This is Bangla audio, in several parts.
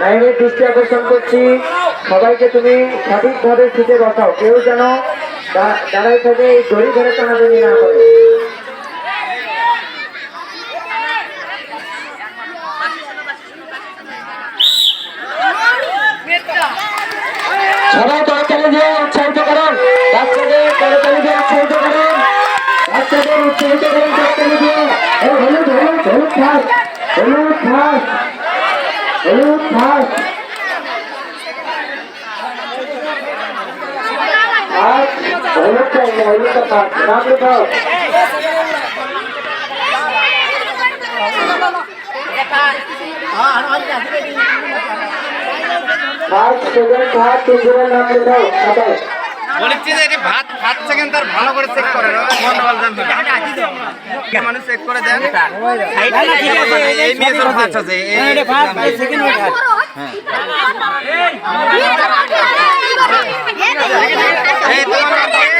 লাইনের দৃষ্টি আকর্ষণ করছি। সবাইকে তুমি সঠিকভাবে সিটে বসাও। কেউ যেন দা- দাঁড়ায় থেকে, এই দড়ি ধরে টানাটানি না করে। সবাই করতালি দিয়ে উৎসাহিত করুন বাচ্চাদের করতালি দিয়ে উৎসাহিত করুন বাচ্চাদের উৎসাহিত হলুদটা খাস নাম লেখাও সেকেন্ড বলেছি যে ভাত খাচ্ছে কিন্তু তার ভালো করে চেক করে গন্ডগোল মানুষ চেক করে দেন এই নিয়ে ভাত আছে, এই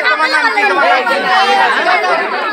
তোমার নাম কি? তোমার নাম কি? তোমার নাম কি?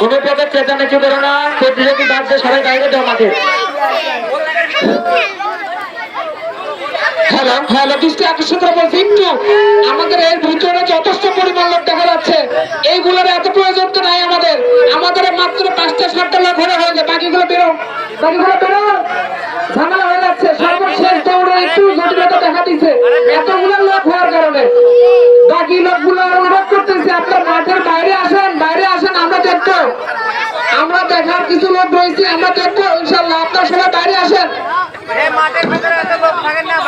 কোনো প্রকার চেঁচামেচি করো না? প্রতিযোগী বাদ সবাই বাইরে দাও মাঠে। হ্যালো হ্যালো বলছি আমাদের এর ভিতরে যথেষ্ট পরিমাণ লোক দেখা যাচ্ছে। এইগুলোর এত প্রয়োজন তো নাই আমাদের। আমাদের মাত্র পাঁচটা, সাতটা লোক হয়ে যায় বেরো। বেরো। হয়ে যাচ্ছে। একটু দেখা দিচ্ছে এতগুলো লোক হওয়ার বাকি লোকগুলো করতেছে, আপনার মাঠের বাইরে আসেন আমরা দেখব আমরা দেখার কিছু লোক রয়েছে আমরা দেখব ইনশাল্লাহ আপনার সবাই বাইরে আসেন।